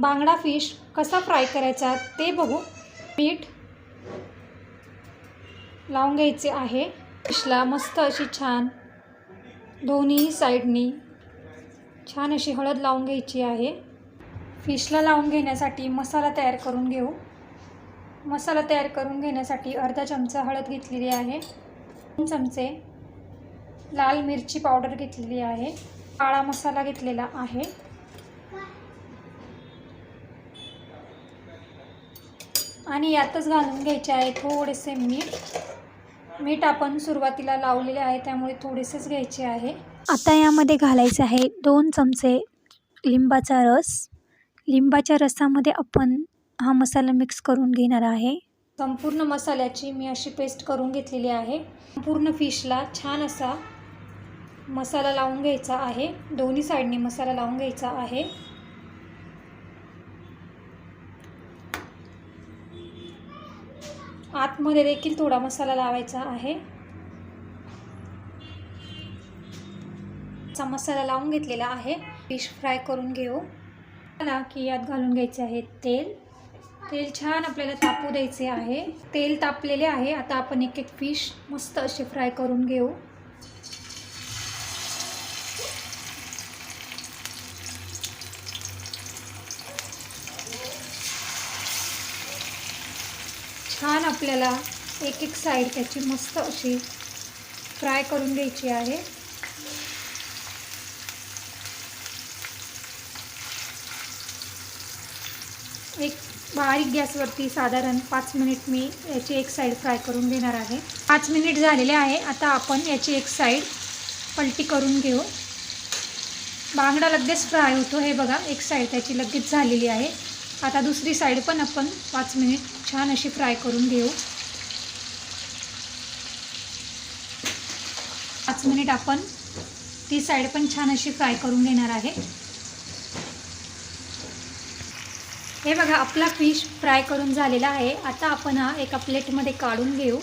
बांगडा फिश कसा फ्राय करायचा ते बघू. मीठ लावून घ्यायचे आहे. फिशला मस्त अशी छान दोन्ही साईडनी छान अशी हळद लावून घ्यायची आहे. फिशला लावून घेण्यासाठी मसाला तयार करून घेऊ. मसाला तयार करून घेण्यासाठी अर्धा चमचा हळद घेतलेली आहे. दोन चमचे लाल मिरची पावडर घेतलेली आहे. काळा मसाला घेतलेला आहे. आणि यातच घालून घ्यायचे आहे थोडेसे मीठ. मीठ आपण सुरुवातीला लावलेले आहे त्यामुळे थोडेसेच घ्यायचे आहे. आता यामध्ये घालायचे आहे दोन चमचे लिंबाचा रस. लिंबाच्या रसामध्ये आपण हा मसाला मिक्स करून घेणार आहे. संपूर्ण मसाल्याची मी अशी पेस्ट करून घेतलेली आहे. पूर्ण फिशला छान असा मसाला लावून घ्यायचा आहे. दोन्ही साईडने मसाला लावून घ्यायचा आहे. आतमध्ये देखील थोडा मसाला लावायचा आहे. चा मसाला लावून घेतलेला आहे. फिश फ्राय करून घेऊ. मला की यात घालून घ्यायचे आहे तेल. तेल छान आपल्याला तापू द्यायचे आहे. तेल तापलेले आहे. आता आपण एक एक फिश मस्त असे फ्राय करून घेऊ. छान आपल्याला एक एक साईड त्याची मस्त अशी फ्राय करून घ्यायची आहे. एक बारीक गॅसवरती साधारण पाच मिनिट मी याची एक साईड फ्राय करून घेणार आहे. पाच मिनिट झालेले आहे. आता आपण याची एक साईड पलटी करून घेऊ. बांगडा लगेच फ्राय होतो. हे बघा एक साईड त्याची लगेच झालेली आहे. आता दुसरी साईड पण आपण पाच मिनिट छान अशी फ्राय करून घेऊ. पाच मिनिट आपण ती साईड पण छान अशी फ्राय करून घेणार आहे. हे बघा आपला फिश फ्राय करून झालेला आहे. आता आपण हा एका प्लेटमध्ये काढून घेऊ.